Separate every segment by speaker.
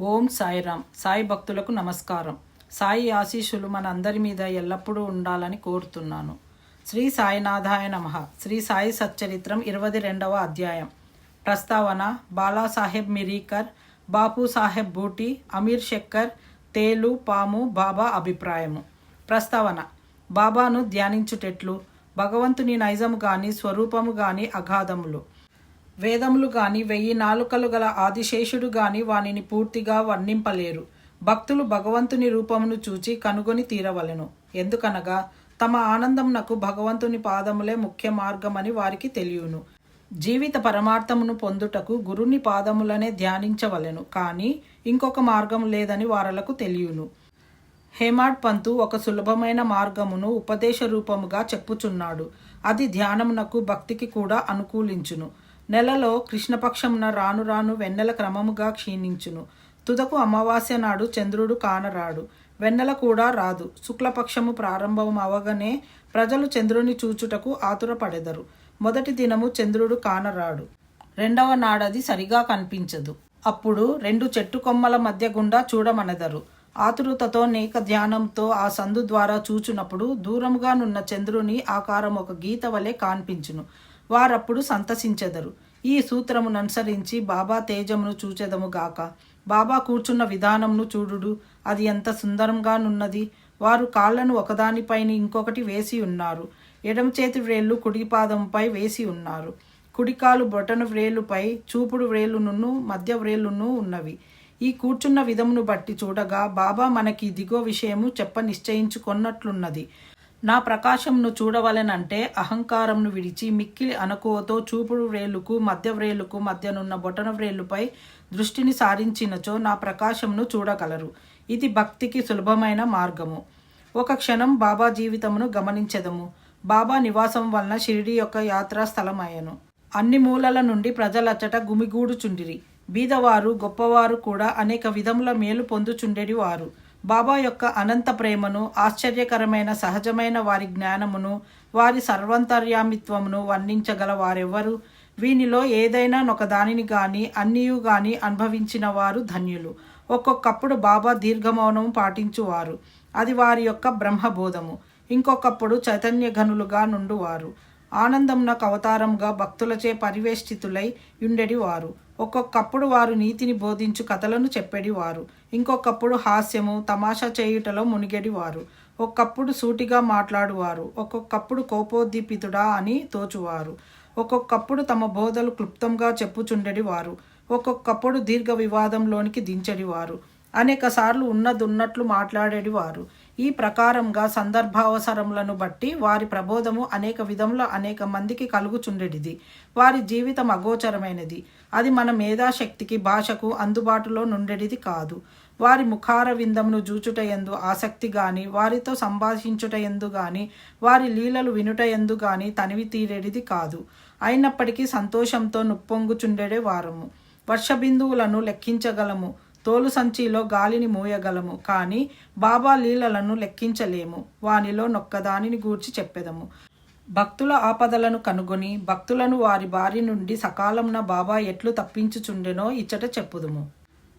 Speaker 1: ఓం సాయిరామ్. సాయి భక్తులకు నమస్కారం. సాయి ఆశీస్సులు మన అందరి మీద ఎల్లప్పుడూ ఉండాలని కోరుతున్నాను. శ్రీ సాయినాథాయ నమ. శ్రీ సాయి సచ్చరిత్రం ఇరవై రెండవ అధ్యాయం. ప్రస్తావన బాలాసాహెబ్ మిరీకర్ బాపు సాహెబ్ బూటి అమీర్ శెక్కర్ తేలు పాము బాబా అభిప్రాయము. ప్రస్తావన బాబాను ధ్యానించుటెట్లు భగవంతుని నైజము గాని స్వరూపము గాని అగాధములు. వేదములు గాని వెయ్యి నాలుకలు గల ఆదిశేషుడు గాని వానిని పూర్తిగా వర్ణింపలేరు. భక్తులు భగవంతుని రూపమును చూచి కనుగొని తీరవలెను. ఎందుకనగా తమ ఆనందమునకు భగవంతుని పాదములే ముఖ్య మార్గమని వారికి తెలియను. జీవిత పరమార్థమును పొందుటకు గురుని పాదములనే ధ్యానించవలెను. కానీ ఇంకొక మార్గం లేదని వారలకు తెలియను. హేమాడ్ పంతు ఒక సులభమైన మార్గమును ఉపదేశ రూపముగా చెప్పుచున్నాడు. అది ధ్యానమునకు భక్తికి కూడా అనుకూలించును. నెలలో కృష్ణపక్షమున రాను రాను వెన్నెల క్రమముగా క్షీణించును. తుదకు అమావాస్య నాడు చంద్రుడు కానరాడు. వెన్నెల కూడా రాదు. శుక్లపక్షము ప్రారంభం అవగానే ప్రజలు చంద్రుని చూచుటకు ఆతురపడెదరు. మొదటి దినము చంద్రుడు కానరాడు. రెండవ నాడది సరిగా కనిపించదు. అప్పుడు రెండు చెట్టు కొమ్మల మధ్య గుండా చూడమనెదరు. ఆతురతతో నేక ధ్యానంతో ఆ సందు ద్వారా చూచునప్పుడు దూరముగా నున్న చంద్రుని ఆకారం ఒక గీత వలె కాన్పించును. వారప్పుడు సంతసించెదరు. ఈ సూత్రమును అనుసరించి బాబా తేజమును చూచెదము గాక. బాబా కూర్చున్న విధానమును చూడుడు. అది ఎంత సుందరంగానున్నది. వారు కాళ్ళను ఒకదానిపైన ఇంకొకటి వేసి ఉన్నారు. ఎడమ చేతి వ్రేళ్ళు కుడిపాదంపై వేసి ఉన్నారు. కుడికాలు బొటన వ్రేలుపై చూపుడు వ్రేలును మధ్య వ్రేలును ఉన్నవి. ఈ కూర్చున్న విధమును బట్టి చూడగా బాబా మనకి దిగో విషయము చెప్ప నిశ్చయించుకొన్నట్లున్నది. నా ప్రకాశంను చూడవలెనంటే అహంకారంను విడిచి మిక్కిలి అనకువతో చూపుడు వ్రేలుకు మధ్య వ్రేలుకు మధ్యనున్న బొటన వ్రేలుపై దృష్టిని సారించినచో నా ప్రకాశంను చూడగలరు. ఇది భక్తికి సులభమైన మార్గము. ఒక క్షణం బాబా జీవితమును గమనించదము. బాబా నివాసం వలన షిరిడి యొక్క యాత్రా స్థలమయ్యను. అన్ని మూలల నుండి ప్రజలచ్చట గుమిగూడుచుండిరి. బీదవారు గొప్పవారు కూడా అనేక విధముల మేలు పొందుచుండెడి వారు బాబా యొక్క అనంత ప్రేమను ఆశ్చర్యకరమైన సహజమైన వారి జ్ఞానమును వారి సర్వంతర్యామిత్వమును వర్ణించగల వారెవ్వరు? వీనిలో ఏదైనా ఒక దానిని గాని అన్నియు గాని అనుభవించిన వారు ధన్యులు. ఒక్కొక్కప్పుడు బాబా దీర్ఘమౌనం పాటించువారు. అది వారి యొక్క బ్రహ్మబోధము. ఇంకొకప్పుడు చైతన్య ఘనులుగా నుండువారు. ఆనందమునకు అవతారంగా భక్తులచే పరివేష్టితులై ఉండేటివారు ఒక్కొక్కప్పుడు వారు నీతిని బోధించు కథలను చెప్పేటివారు వారు ఇంకొకప్పుడు హాస్యము తమాషా చేయుటలో మునిగెడి వారు ఒక్కప్పుడు సూటిగా మాట్లాడువారు. ఒక్కొక్కప్పుడు కోపోద్దీపితుడా అని తోచువారు. ఒక్కొక్కప్పుడు తమ బోధలు క్లుప్తంగా చెప్పుచుండెడి వారు ఒక్కొక్కప్పుడు దీర్ఘ వివాదంలోనికి దించెడి వారు అనేక సార్లు ఉన్నదున్నట్లు మాట్లాడేడి వారు ఈ ప్రకారంగా సందర్భావసరములను బట్టి వారి ప్రబోధము అనేక విధంలో అనేక మందికి కలుగుచుండెడిది వారి జీవితం అగోచరమైనది. అది మన మేధాశక్తికి భాషకు అందుబాటులో నుండెడిది కాదు. వారి ముఖార విందమును జూచుట ఎందు ఆసక్తి గాని వారితో సంభాషించుట ఎందు గాని వారి లీలలు వినుట ఎందు గాని తనివి తీరేడిది కాదు. అయినప్పటికీ సంతోషంతో నుప్పొంగుచుండెడే వారము. వర్షబిందువులను లెక్కించగలము. తోలు సంచిలో గాలిని మోయగలము. కానీ బాబా లీలలను లెక్కించలేము. వానిలో నొక్కదానిని గూర్చి చెప్పెదము. భక్తుల ఆపదలను కనుగొని భక్తులను వారి బారి నుండి సకాలంన బాబా ఎట్లు తప్పించుచుండెనో ఇచ్చట చెప్పుదుము.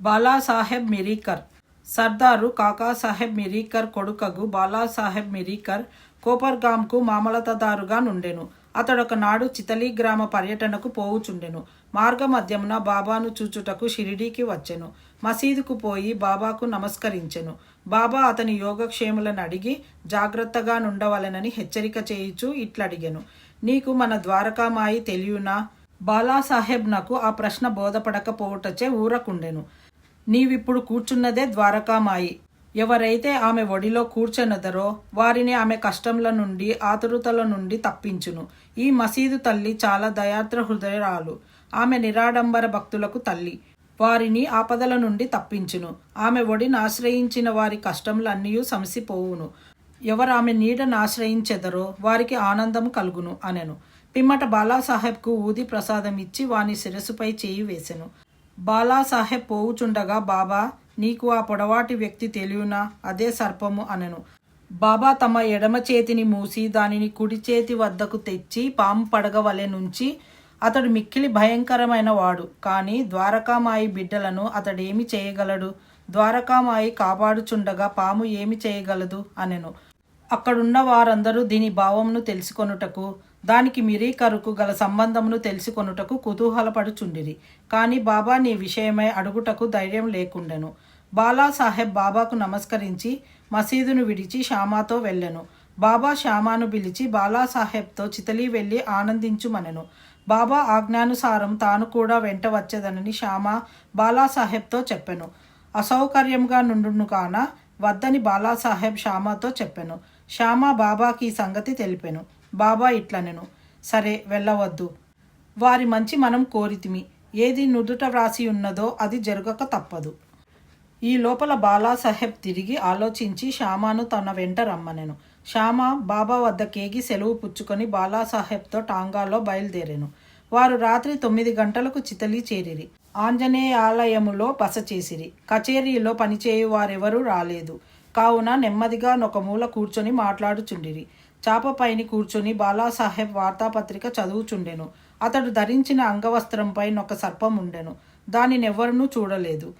Speaker 1: బాలాసాహెబ్ మిరీకర్. సర్దారు కాకాసాహెబ్ మిరీకర్ కొడుకగు బాలాసాహెబ్ మిరీకర్ కోపర్గాంకు మామలతదారుగా నుండెను. అతడొక నాడు చితలీ గ్రామ పర్యటనకు పోవుచుండెను. మార్గమధ్యమున బాబాను చూచుటకు షిరిడీకి వచ్చెను. మసీదుకు పోయి బాబాకు నమస్కరించెను. బాబా అతని యోగక్షేములను అడిగి జాగ్రత్తగా నుండవలెనని హెచ్చరిక చేయుచు ఇట్లడిగెను. నీకు మన ద్వారకామాయి తెలియనా? బాలాసాహెబ్ నాకు ఆ ప్రశ్న బోధపడకపోవుటచే ఊరకుండెను. నీవిప్పుడు కూర్చున్నదే ద్వారకామాయి. ఎవరైతే ఆమె ఒడిలో కూర్చొనదరో వారిని ఆమె కష్టంల నుండి ఆతురుతల నుండి తప్పించును. ఈ మసీదు తల్లి చాలా దయాద్ర హృదయరాలు. ఆమె నిరాడంబర భక్తులకు తల్లి. వారిని ఆపదల నుండి తప్పించును. ఆమె ఒడిని ఆశ్రయించిన వారి కష్టములన్నీ సమసిపోవును. ఎవరు ఆమె నీడను ఆశ్రయించెదరో వారికి ఆనందం కలుగును అనెను. పిమ్మట బాలాసాహెబ్కు ఊది ప్రసాదం ఇచ్చి వాని శిరస్సుపై చేయి వేసెను. బాలాసాహెబ్ పోవుచుండగా బాబా నీకు ఆ పొడవాటి వ్యక్తి తెలియనా? అదే సర్పము అనెను. బాబా తమ ఎడమ చేతిని మూసి దానిని కుడి చేతి వద్దకు తెచ్చి పాము పడగ వలె నుంచి అతడు మిక్కిలి భయంకరమైన వాడు. కానీ ద్వారకామాయి బిడ్డలను అతడేమి చేయగలడు? ద్వారకామాయి కాపాడుచుండగా పాము ఏమి చేయగలదు? అనెను. అక్కడున్న వారందరూ దీని భావమును తెలుసుకొనుటకు దానికి మిరీకరుకు గల సంబంధమును తెలుసుకొనుటకు కుతూహలపడుచుండిరి. కానీ బాబా నీ విషయమై అడుగుటకు ధైర్యం లేకుండెను. బాలాసాహెబ్ బాబాకు నమస్కరించి మసీదును విడిచి శ్యామాతో వెళ్ళెను. బాబా శ్యామాను పిలిచి బాలాసాహెబ్తో చితలి వెళ్ళి ఆనందించుమనెను. బాబా ఆజ్ఞానుసారం తాను కూడా వెంట వచ్చేదనని శ్యామ బాలాసాహెబ్తో చెప్పెను. అసౌకర్యంగా నుండును కాన వద్దని బాలాసాహెబ్ శ్యామతో చెప్పెను. శ్యామ బాబాకి ఈ సంగతి తెలిపెను. బాబా ఇట్లనెను. సరే వెళ్ళవద్దు. వారి మంచి మనం కోరితిమి. ఏది నుదుట వ్రాసి ఉన్నదో అది జరగక తప్పదు. ఈ లోపల బాలాసాహెబ్ తిరిగి ఆలోచించి శ్యామాను తన వెంట రమ్మనెను. శ్యామ బాబా వద్ద కేగి సెలవు పుచ్చుకొని బాలాసాహెబ్తో టాంగాలో బయలుదేరెను. వారు రాత్రి తొమ్మిది గంటలకు చితలి చేరిరి. ఆంజనేయాలయములో బస చేసిరి. కచేరీలో పనిచేయు వారెవరూ రాలేదు. కావున నెమ్మదిగా నొక మూల కూర్చొని మాట్లాడుచుండిరి. చాపపైని కూర్చొని బాలాసాహెబ్ వార్తాపత్రిక చదువుచుండెను. అతడు ధరించిన అంగవస్త్రంపై ఒక సర్పం ఉండెను. దానినెవ్వరూ చూడలేదు.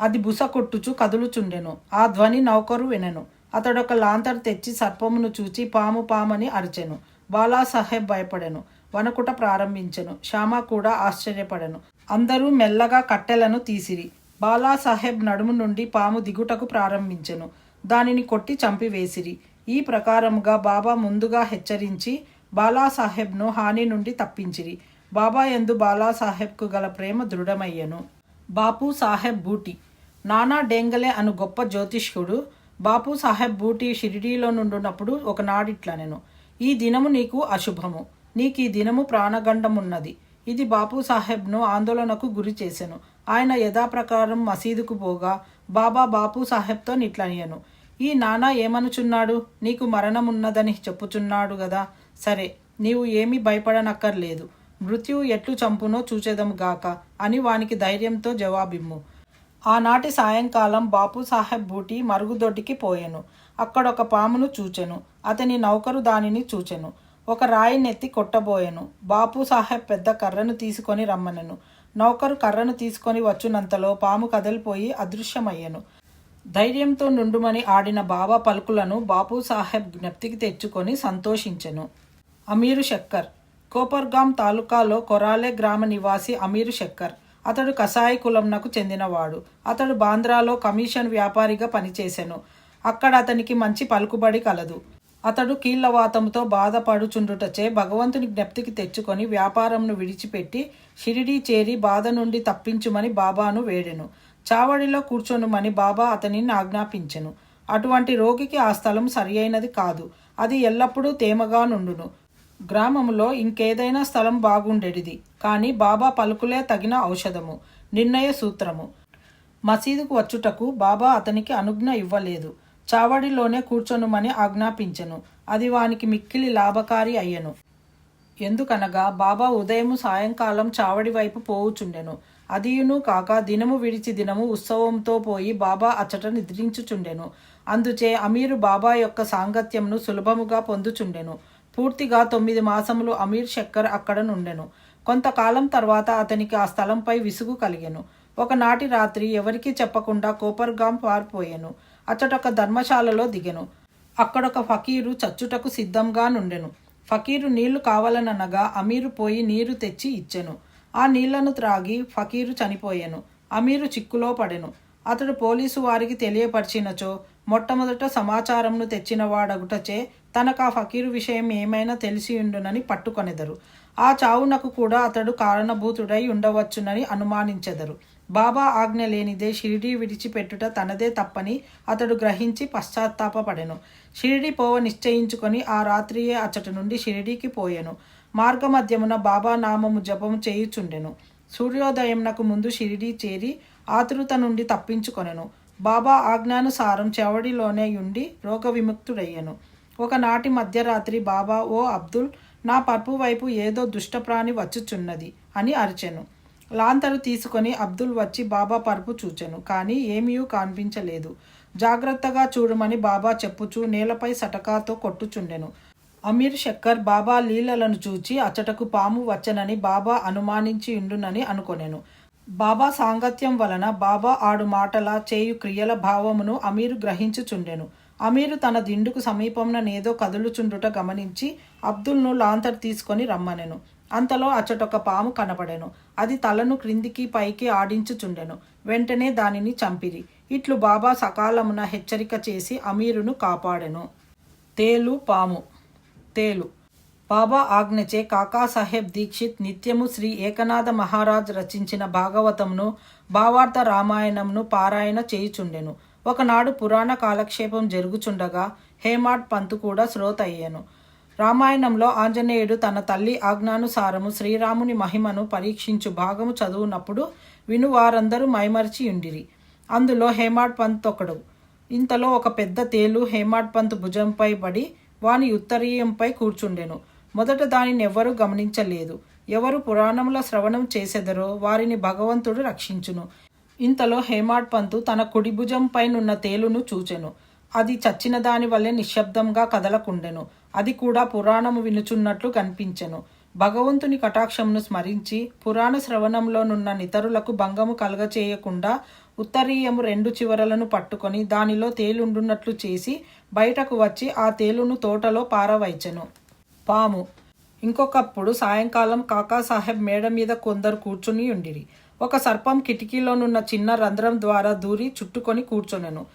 Speaker 1: అది బుస కొట్టుచు కదులుచుండెను. ఆ ధ్వని నౌకరు వినెను. అతడొక లాంతర్ తెచ్చి సర్పమును చూచి పాము పామని అరిచెను. బాలాసాహెబ్ భయపడెను. వనకుట ప్రారంభించెను. శ్యామ కూడా ఆశ్చర్యపడెను. అందరూ మెల్లగా కట్టెలను తీసిరి. బాలాసాహెబ్ నడుము నుండి పాము దిగుటకు ప్రారంభించెను. దానిని కొట్టి చంపివేసిరి. ఈ ప్రకారముగా బాబా ముందుగా హెచ్చరించి బాలాసాహెబ్ను హాని నుండి తప్పించిరి. బాబా ఎందు బాలాసాహెబ్కు గల ప్రేమ దృఢమయ్యెను. బాపు సాహెబ్ బూటి. నానా డేంగలే అను గొప్ప జ్యోతిష్కుడు బాపు సాహెబ్ బూటి షిరిడీలో నుండున్నప్పుడు ఒకనాడిట్లనెను. ఈ దినము నీకు అశుభము. నీకు ఈ దినము ప్రాణగండమున్నది. ఇది బాపు సాహెబ్ను ఆందోళనకు గురి చేశాను ఆయన యథాప్రకారం మసీదుకు పోగా బాబా బాపు సాహెబ్తో నిట్లనియను. ఈ నానా ఏమనుచున్నాడు? నీకు మరణమున్నదని చెప్పుచున్నాడు గదా. సరే నీవు ఏమీ భయపడనక్కర్లేదు. మృత్యువు ఎట్లు చంపునో చూచేదము గాక. అని వానికి ధైర్యంతో జవాబిమ్ము. ఆనాటి సాయంకాలం బాపు సాహెబ్ బూటి మరుగుదొడ్డికి పోయెను. అక్కడొక పామును చూచెను. అతని నౌకరు దానిని చూచెను. ఒక రాయి నెత్తి కొట్టబోయెను. బాపు సాహెబ్ పెద్ద కర్రను తీసుకొని రమ్మనెను. నౌకరు కర్రను తీసుకొని వచ్చునంతలో పాము కదిలిపోయి అదృశ్యమయ్యెను. ధైర్యంతో నుండుమని ఆడిన బాబా పలుకులను బాపు సాహెబ్ జ్ఞప్తికి తెచ్చుకొని సంతోషించెను. అమీరు శక్కర్. కోపర్గాం తాలూకాలో కొరాలే గ్రామ నివాసి అమీరు శక్కర్. అతడు కసాయి కులంనకు చెందినవాడు. అతడు బాంద్రాలో కమిషన్ వ్యాపారిగా పనిచేశాను అక్కడ అతనికి మంచి పలుకుబడి కలదు. అతడు కీళ్ళవాతంతో బాధపడుచుండుటచే భగవంతుని జ్ఞప్తికి తెచ్చుకొని వ్యాపారంను విడిచిపెట్టి షిరిడీ చేరి బాధ నుండి తప్పించుమని బాబాను వేడెను. చావడిలో కూర్చొనుమని బాబా అతనిని ఆజ్ఞాపించెను. అటువంటి రోగికి ఆ స్థలం సరియైనది కాదు. అది ఎల్లప్పుడూ తేమగా నుండును. గ్రామములో ఇంకేదైనా స్థలం బాగుండెడిది. కానీ బాబా పలుకులే తగిన ఔషధము. నిర్ణయ సూత్రము. మసీదుకు వచ్చుటకు బాబా అతనికి అనుజ్ఞ ఇవ్వలేదు. చావడిలోనే కూర్చొనుమని ఆజ్ఞాపించెను. అది వానికి మిక్కిలి లాభకారి అయ్యను. ఎందుకనగా బాబా ఉదయం సాయంకాలం చావడి వైపు పోవుచుండెను. అదియును కాక దినము విడిచి దినము ఉత్సవంతో పోయి బాబా అచ్చట నిద్రించుచుండెను. అందుచే అమీరు బాబా యొక్క సాంగత్యంను సులభముగా పొందుచుండెను. పూర్తిగా తొమ్మిది మాసములు అమీర్ శక్కర్ అక్కడ నుండెను. కొంతకాలం తర్వాత అతనికి ఆ స్థలంపై విసుగు కలిగెను. ఒకనాటి రాత్రి ఎవరికీ చెప్పకుండా కోపర్గాం పారిపోయాను. అచ్చటొక ధర్మశాలలో దిగెను. అక్కడొక ఫకీరు చచ్చుటకు సిద్ధంగా నుండెను. ఫకీరు నీళ్ళు కావాలననగా అమీరు పోయి నీరు తెచ్చి ఇచ్చెను. ఆ నీళ్ళను త్రాగి ఫకీరు చనిపోయెను. అమీరు చిక్కులో పడెను. అతడు పోలీసు వారికి తెలియపరిచినచో మొట్టమొదట సమాచారంను తెచ్చినవాడగుటచే తనకు ఆ ఫకీరు విషయం ఏమైనా తెలిసి ఉండునని పట్టుకొనెదరు. ఆ చావునకు కూడా అతడు కారణభూతుడై ఉండవచ్చునని అనుమానించెదరు. బాబా ఆజ్ఞ లేనిదే షిరిడీ విడిచిపెట్టుట తనదే తప్పని అతడు గ్రహించి పశ్చాత్తాపపడెను. షిరిడి పోవ నిశ్చయించుకొని ఆ రాత్రియే అచ్చట నుండి షిరిడీకి పోయెను. మార్గమధ్యమున బాబా నామము జపము చేయుచుండెను. సూర్యోదయంనకు ముందు షిరిడీ చేరి ఆతృత నుండి తప్పించుకొనెను. బాబా ఆజ్ఞానుసారం చెవడిలోనే ఉండి రోగ విముక్తుడయ్యెను. ఒకనాటి మధ్యరాత్రి బాబా ఓ అబ్దుల్ నా పర్పు వైపు ఏదో దుష్టప్రాణి వచ్చుచున్నది అని అరిచెను. లాంతరు తీసుకొని అబ్దుల్ వచ్చి బాబా పరుపు చూచెను. కానీ ఏమీ కనిపించలేదు. జాగ్రత్తగా చూడమని బాబా చెప్పుచూ నేలపై సటకాతో కొట్టుచుండెను. అమీర్ శక్కర్ బాబా లీలలను చూచి అచటకు పాము వచ్చనని బాబా అనుమానించి ఉండునని అనుకొనెను. బాబా సాంగత్యం వలన బాబా ఆడు మాటల చేయు క్రియల భావమును అమీరు గ్రహించుచుండెను. అమీరు తన దిండుకు సమీపంననేదో కదులుచుండుట గమనించి అబ్దుల్ను లాంతర్ తీసుకొని రమ్మనెను. అంతలో అచ్చటొక పాము కనపడెను అది తలను క్రిందికి పైకి ఆడించుచుండెను. వెంటనే దానిని చంపిరి. ఇట్లు బాబా సకాలమున హెచ్చరిక చేసి అమీరును కాపాడెను. తేలు పాము. తేలు. బాబా ఆజ్ఞచే కాకాసాహెబ్ దీక్షిత్ నిత్యము శ్రీ ఏకనాథ మహారాజ్ రచించిన భాగవతంను భావార్థ రామాయణంను పారాయణ చేయుచుండెను. ఒకనాడు పురాణ కాలక్షేపం జరుగుచుండగా హేమాడ్ పంతు కూడా శ్రోత అయ్యాను రామాయణంలో ఆంజనేయుడు తన తల్లి ఆజ్ఞానుసారము శ్రీరాముని మహిమను పరీక్షించు భాగము చదువునప్పుడు విను వారందరూ మైమరిచి ఉండిరి అందులో హేమాడ్ పంత్ ఒకడు ఇంతలో ఒక పెద్ద తేలు హేమాడ్ పంత్ భుజంపై పడి వాని ఉత్తరీయంపై కూర్చుండెను. మొదట దానిని ఎవ్వరు గమనించలేదు. ఎవరు పురాణముల శ్రవణం చేసెదరో వారిని భగవంతుడు రక్షించును. ఇంతలో హేమాడ్ పంతు తన కుడి భుజంపైనున్న తేలును చూచెను. అది చచ్చిన దాని వల్లే నిశ్శబ్దంగా కదలకుండెను. అది కూడా పురాణము వినుచున్నట్లు కనిపించెను. భగవంతుని కటాక్షమును స్మరించి పురాణ శ్రవణంలోనున్న నితరులకు భంగము కలగచేయకుండా ఉత్తరీయము రెండు చివరలను పట్టుకొని దానిలో తేలుండున్నట్లు చేసి బయటకు వచ్చి ఆ తేలును తోటలో పారవైచెను. పాము. ఇంకొకప్పుడు సాయంకాలం కాకాసాహెబ్ మేడ మీద కొందరు కూర్చుని ఉండిరి. ఒక సర్పం కిటికీలోనున్న చిన్న రంధ్రం ద్వారా దూరి చుట్టుకొని కూర్చొనెను.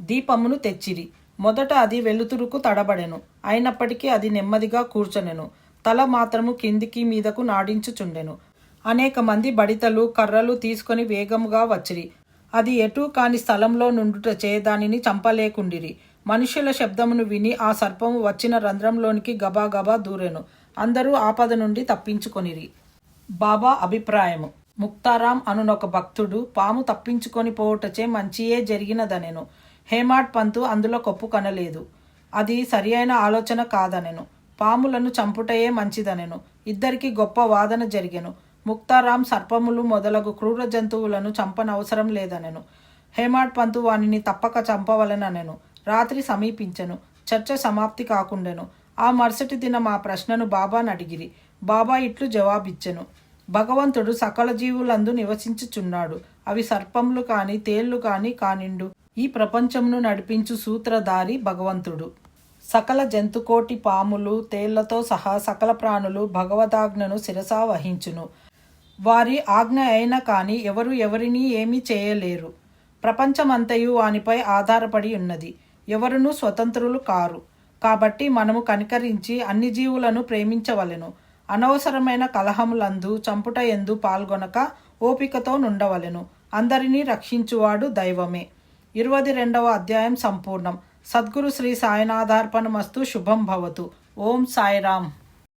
Speaker 1: దీపమును తెచ్చిరి. మొదట అది వెలుతురుకు తడబడెను. అయినప్పటికీ అది నెమ్మదిగా కూర్చొనెను. తల మాత్రము కిందికి మీదకు నాడించుచుండెను. అనేక మంది బడితలు కర్రలు తీసుకొని వేగముగా వచ్చిరి. అది ఎటూ కాని స్థలంలో నుండుటచే దానిని చంపలేకుండిరి. మనుషుల శబ్దమును విని ఆ సర్పము వచ్చిన రంధ్రంలోనికి గబాగబా దూరెను. అందరూ ఆపద నుండి తప్పించుకొనిరి. బాబా అభిప్రాయము. ముక్తారాం అనునొక భక్తుడు పాము తప్పించుకొని పోవుటచే మంచియే జరిగినదనెను. హేమాడ్ పంతు అందులో కొప్పు కనలేదు. అది సరి అయిన ఆలోచన కాదనెను. పాములను చంపుటయే మంచిదనెను. ఇద్దరికి గొప్ప వాదన జరిగెను. ముక్తారాం సర్పములు మొదలగు క్రూర జంతువులను చంపనవసరం లేదనెను. హేమాడ్ పంతు వానిని తప్పక చంపవలెననెను. రాత్రి సమీపించెను. చర్చ సమాప్తి కాకుండెను. ఆ మరుసటి దినం ఆ ప్రశ్నను బాబాను అడిగిరి బాబా ఇట్లు జవాబిచ్చెను. భగవంతుడు సకల జీవులందు నివసించుచున్నాడు. అవి సర్పములు కాని తేళ్ళు కాని కానిండు. ఈ ప్రపంచమును నడిపించు సూత్రధారి భగవంతుడు. సకల జంతుకోటి పాములు తేళ్ళతో సహా సకల ప్రాణులు భగవదాజ్ఞను శిరసా వహించును. వారి ఆజ్ఞ అయినా కానీ ఎవరు ఎవరినీ ఏమీ చేయలేరు. ప్రపంచమంతయు వానిపై ఆధారపడి ఉన్నది. ఎవరునూ స్వతంత్రులు కారు. కాబట్టి మనము కనికరించి అన్ని జీవులను ప్రేమించవలెను. అనవసరమైన కలహములందు చంపుట ఎందు పాల్గొనక ఓపికతో నుండవలెను. అందరినీ రక్షించువాడు దైవమే. ఇరవై రెండవ అధ్యాయం సంపూర్ణం. సద్గురు శ్రీ సాయినాథార్పణమస్తు శుభం భవతు. ఓం సాయిరామ్.